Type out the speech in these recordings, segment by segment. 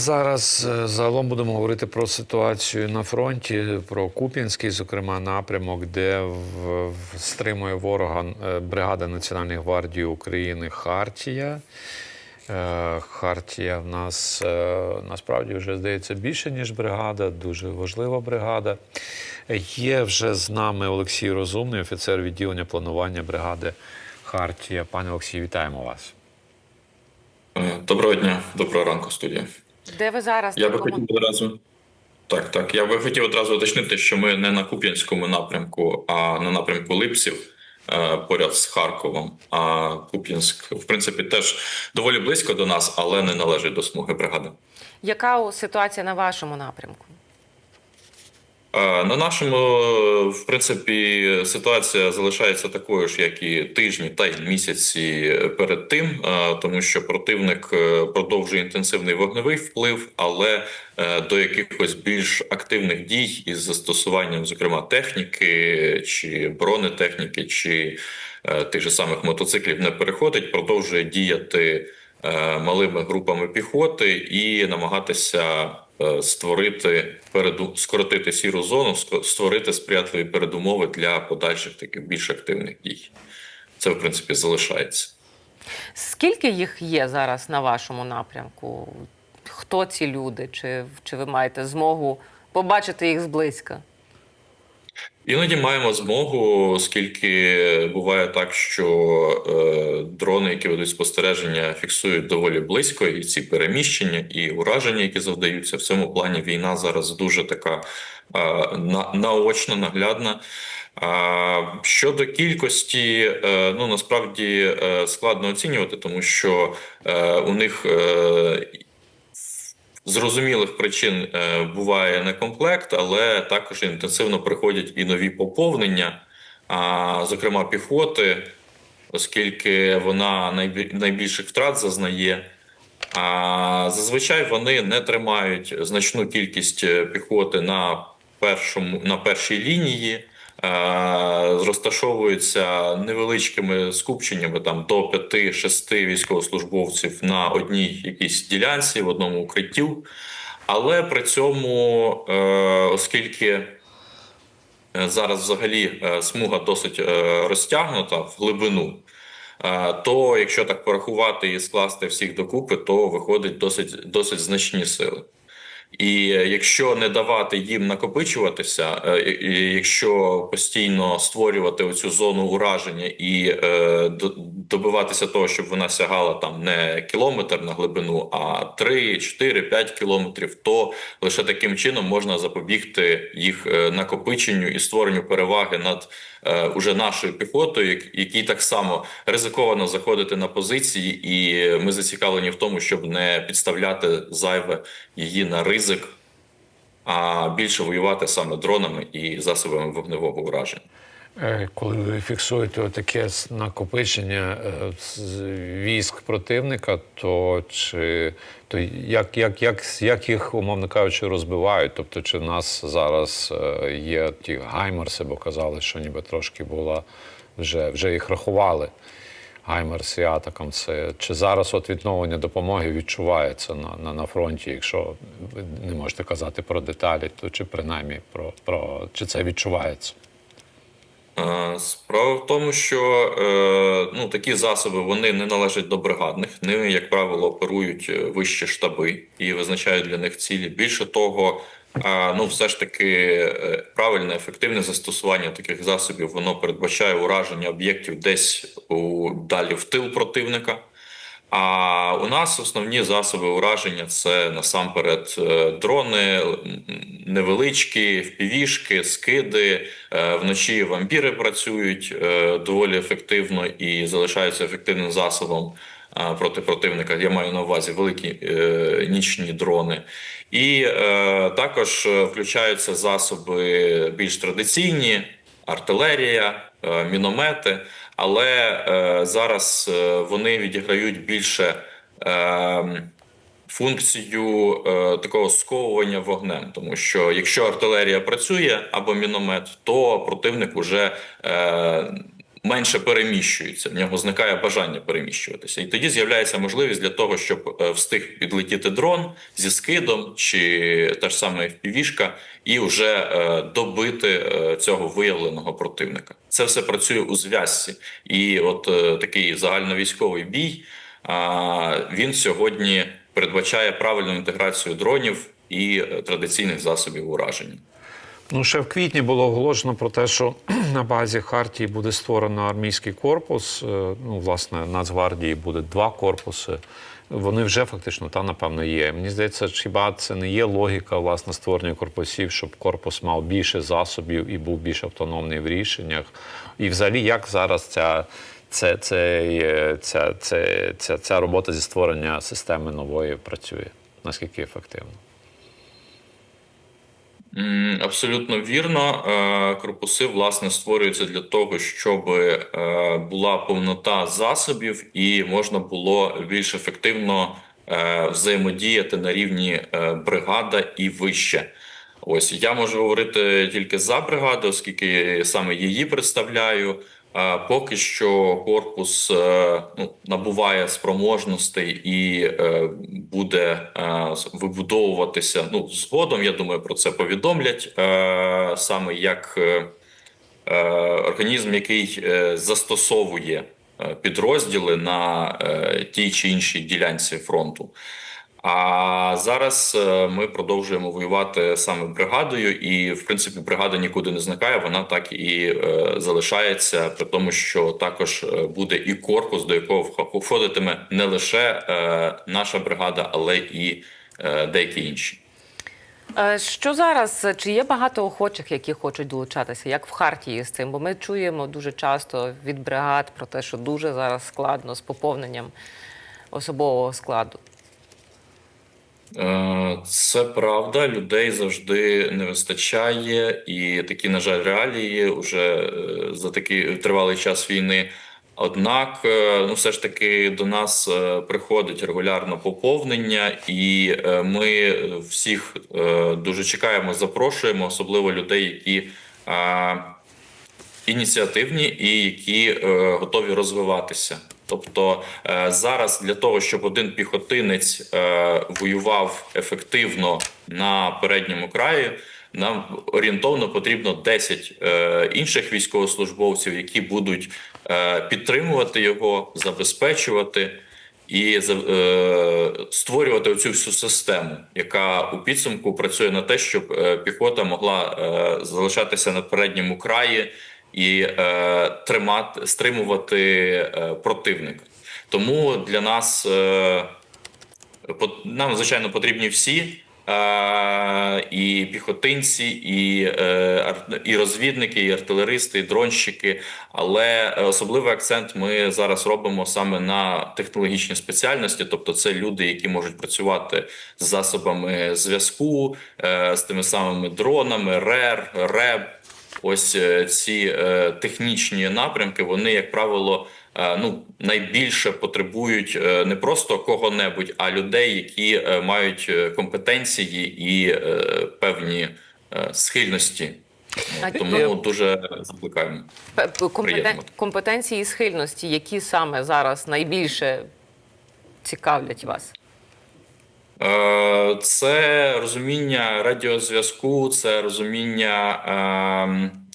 Зараз е, загалом будемо говорити про ситуацію на фронті, про Куп'янський, зокрема, напрямок, де в, в- стримує ворога е, бригада Національної гвардії України Хартія. Е, Хартія в нас насправді вже здається більше, ніж бригада, дуже важлива бригада. Є вже з нами Олексій Розумний, офіцер відділення планування бригади Хартія. Пане Олексій, вітаємо вас. Доброго дня, доброго ранку, студія. Де ви зараз? Я би хотів одразу. Так, так. Я би хотів одразу уточнити, що ми не на Куп'янському напрямку, а на напрямку Липсів е, поряд з Харковом. А Куп'янськ, в принципі, теж доволі близько до нас, але не належить до смуги бригади. Яка ситуація на вашому напрямку? На нашому, в принципі, ситуація залишається такою ж, як і тижні та й місяці перед тим, тому що противник е, продовжує інтенсивний вогневий вплив, але е, до якихось більш активних дій із застосуванням, зокрема, техніки чи бронетехніки, чи е, тих же самих мотоциклів не переходить, продовжує діяти малими групами піхоти і намагатися е, створити переду скоротити сіру зону, створити сприятливі передумови для подальших таких більш активних дій. Це в принципі залишається. Скільки їх є зараз на вашому напрямку? Хто ці люди? Чи, чи ви маєте змогу побачити їх зблизька? Іноді маємо змогу, оскільки буває так, що е, дрони, які ведуть спостереження, фіксують доволі близько, і ці переміщення, і ураження, які завдаються в цьому плані. Війна зараз дуже така е, на, наочна, наглядна. А щодо кількості, е, ну насправді е, складно оцінювати, тому що е, у них зрозумілих причин е, буває некомплект, але також інтенсивно приходять і нові поповнення, зокрема піхоти, оскільки вона найбі- найбільших втрат зазнає. А зазвичай вони не тримають значну кількість е, піхоти на першому на першій лінії, розташовуються невеличкими скупченнями там до 5-6 військовослужбовців на одній якійсь ділянці в одному укриттю. Але при цьому, е, оскільки е, зараз взагалі е, смуга досить е, розтягнута в глибину, е, то якщо так порахувати і скласти всіх докупи, то виходить досить, досить значні сили. І е, якщо не давати їм накопичуватися, е, якщо постійно створювати оцю зону ураження і е, добиватися того, щоб вона сягала там не кілометр на глибину, а 3, 4, 5 кілометрів, то лише таким чином можна запобігти їх е, накопиченню і створенню переваги над е, уже нашою піхотою, якій так само ризиковано заходити на позиції, і ми зацікавлені в тому, щоб не підставляти зайве її на ризик, а більше воювати саме дронами і засобами вогневого ураження. Е, Коли ви фіксуєте таке накопичення е, військ противника, то чи то як, як, як, як їх, умовно кажучи, розбивають? Тобто, чи в нас зараз е, є ті гаймерси, бо казали, що ніби трошки була вже, вже їх рахували. Гаймерс і атакам це чи зараз от відновлення допомоги відчувається на, на, на фронті, якщо ви не можете казати про деталі, то чи принаймні про, про чи це відчувається? Е, Справа в тому, що е, ну, такі засоби вони не належать до бригадних. Ними, як правило, оперують е, вищі штаби і визначають для них цілі. Більше того, ну все ж таки правильне, ефективне застосування таких засобів воно передбачає ураження об'єктів десь у далі в тил противника. А у нас основні засоби ураження це насамперед е, дрони, невеличкі, впівішки, скиди. Е, Вночі вампіри працюють е, доволі ефективно і залишаються ефективним засобом проти противника. Я маю на увазі великі нічні дрони. І також включаються засоби більш традиційні, артилерія, е, міномети. Але е, зараз е, вони відіграють більше функцію такого сковування вогнем, тому що якщо артилерія працює або міномет, то противник уже менше переміщується, в нього зникає бажання переміщуватися. І тоді з'являється можливість для того, щоб е, встиг підлетіти дрон зі скидом чи та ж сама FPV-шка і вже е, добити е, цього виявленого противника. Це все працює у зв'язці. І от такий загальновійськовий бій він сьогодні передбачає правильну інтеграцію дронів і традиційних засобів ураження. Ну, ще в квітні було оголошено про те, що на базі Хартії буде створено армійський корпус. Е, Ну, власне, Нацгвардії буде два корпуси. Вони вже фактично там, напевно, є. Мені здається, хіба це не є логіка власне створення корпусів, щоб корпус мав більше засобів і був більш автономний в рішеннях. І взагалі, як зараз ця, це, є- ця, ця, ця, ця робота зі створення системи нової працює? Наскільки ефективно? Абсолютно вірно. Е, Корпуси власне створюються для того, щоб е, була повнота засобів і можна було більш ефективно е, взаємодіяти на рівні бригада і вище. Ось я можу говорити тільки за бригаду, оскільки саме її представляю. Поки що корпус е, ну, набуває спроможностей і е, буде е, вибудовуватися. Ну, згодом, я думаю, про це повідомлять саме як організм, який застосовує підрозділи на тій чи іншій ділянці фронту. А зараз е, ми продовжуємо воювати саме бригадою, і в принципі бригада нікуди не зникає. Вона так і е, залишається, при тому, що також е, буде і корпус, до якого входитиме не лише наша бригада, але і деякі інші. Що зараз? Чи є багато охочих, які хочуть долучатися, як в Хартії з цим? Бо ми чуємо дуже часто від бригад про те, що дуже зараз складно з поповненням особового складу. Е, Це правда, людей завжди не вистачає, і такі, на жаль, реалії вже за такий тривалий час війни. Однак, е, ну все ж таки до нас е, приходить регулярно поповнення, і е, ми всіх е, дуже чекаємо, запрошуємо, особливо людей, які е, ініціативні і які е, готові розвиватися. Тобто е, зараз для того, щоб один піхотинець е, воював ефективно на передньому краї, нам орієнтовно потрібно 10 е, інших військовослужбовців, які будуть підтримувати його, забезпечувати і створювати оцю всю систему, яка у підсумку працює на те, щоб піхота могла залишатися на передньому краї і е, тримати стримувати е, противника. Тому для нас е, Нам, звичайно, потрібні всі. е, І піхотинці, і, е, і розвідники, і артилеристи, і дронщики. Але особливий акцент ми зараз робимо саме на технологічні спеціальності, тобто це люди, які можуть працювати з засобами зв'язку, е, з тими самими дронами, РЕР, РЕБ. Ось е, ці е, технічні напрямки, вони, як правило, е, ну найбільше потребують не просто кого-небудь, а людей, які мають компетенції і певні схильності. Тому ти- дуже закликаємо. Компетен- Компетенції і схильності, які саме зараз найбільше цікавлять вас? Е, Це розуміння радіозв'язку, це розуміння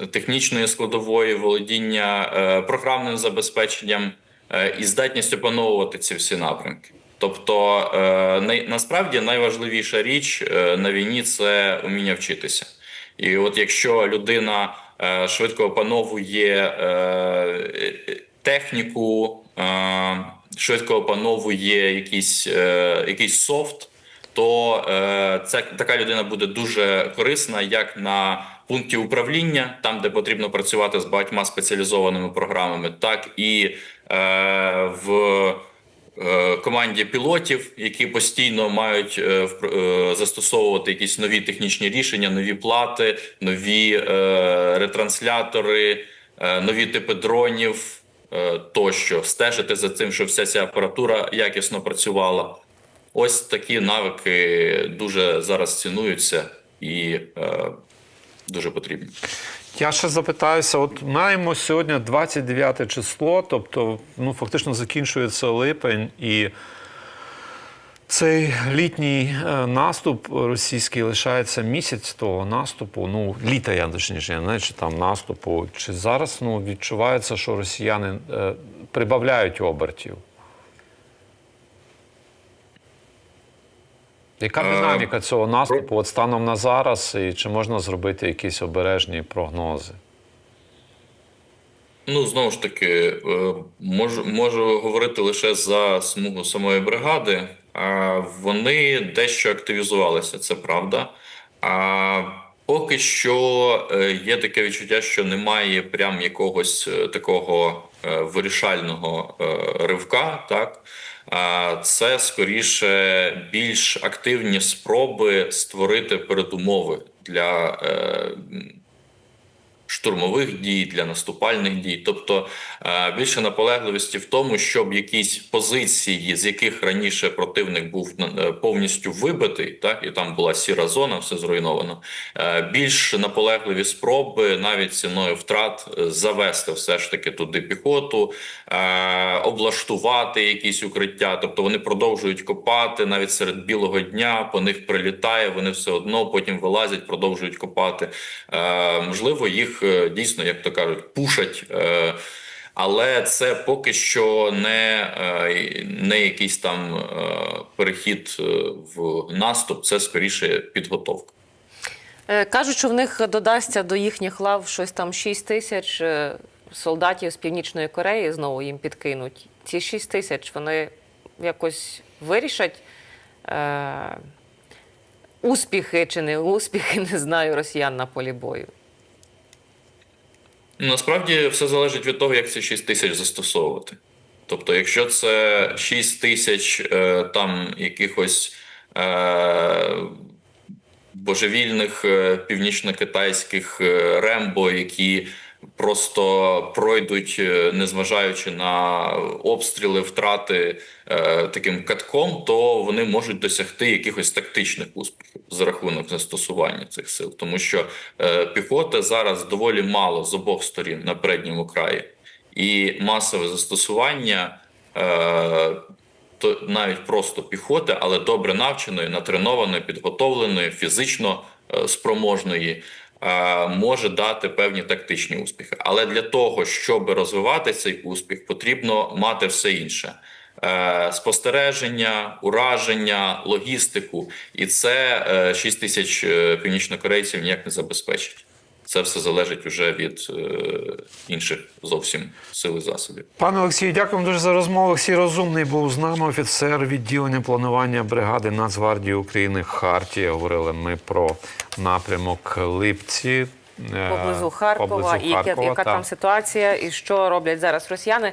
е, технічної складової, володіння е, програмним забезпеченням е, і здатність опановувати ці всі напрямки. Тобто, насправді найважливіша річ на війні це вміння вчитися. І от якщо людина швидко опановує техніку, швидко опановує якийсь, е, якийсь софт, то е, це така людина буде дуже корисна як на пункті управління, там де потрібно працювати з багатьма спеціалізованими програмами, так і е, в е, команді пілотів, які постійно мають е, е, застосовувати якісь нові технічні рішення, нові плати, нові е, ретранслятори, е, нові типи дронів тощо, стежити за тим, щоб вся ця апаратура якісно працювала. Ось такі навики дуже зараз цінуються і е, дуже потрібні. Я ще запитаюся: от маємо сьогодні 29 число, тобто ну, фактично закінчується липень, і цей літній е, наступ російський лишається місяць того наступу. Ну, літа я точніше, я не знаю, чи там наступу. Чи зараз ну, відчувається, що росіяни е, прибавляють обертів? Яка Е, динаміка цього наступу от станом на зараз, і чи можна зробити якісь обережні прогнози? Ну, знову ж таки, е, можу, можу говорити лише за смугу самої бригади. Вони дещо активізувалися, це правда. А поки що е, є таке відчуття, що немає прям якогось е, такого е, вирішального ривка, так? Це скоріше більш активні спроби створити передумови для штурмових дій, для наступальних дій, тобто е, більше наполегливості в тому, щоб якісь позиції, з яких раніше противник був е, повністю вибитий, так і там була сіра зона, все зруйновано. е, Більш наполегливі спроби навіть ціною втрат завести все ж таки туди піхоту, облаштувати якісь укриття. Тобто вони продовжують копати навіть серед білого дня. По них прилітає, вони все одно потім вилазять, продовжують копати. Можливо, їх е, дійсно, як то кажуть, пушать. Е, але це поки що не, е, не якийсь там перехід в наступ, це скоріше підготовка. Кажуть, що в них додасться до їхніх лав щось там 6 тисяч солдатів з Північної Кореї знову їм підкинуть. Ці 6 тисяч вони якось вирішать е, успіхи чи не успіхи, не знаю, росіян на полі бою. Насправді все залежить від того, як ці 6 тисяч застосовувати. Тобто, якщо це 6 тисяч е, там якихось е, божевільних е, північно-китайських е, рембо, які просто пройдуть, е, незважаючи на обстріли, втрати е, таким катком, то вони можуть досягти якихось тактичних успіхів за рахунок застосування цих сил, тому що е, піхоти зараз доволі мало з обох сторін на передньому краї, і масове застосування. То навіть просто піхоти, але добре навченої, натренованої, підготовленої, фізично спроможної, може дати певні тактичні успіхи. Але для того, щоб розвивати цей успіх, потрібно мати все інше. Е, Спостереження, ураження, логістику, і це е, 6 тисяч е, північнокорейців ніяк не забезпечить. Це все залежить уже від е, інших зовсім сил і засобів. Пане Олексію, дякуємо дуже за розмову. Олексій Розумний був з нами, офіцер відділення планування бригади Нацгвардії України Хартія. Говорили ми про напрямок Липці. е, Поблизу Харкова, поблизу і яка, яка там ситуація, і що роблять зараз росіяни.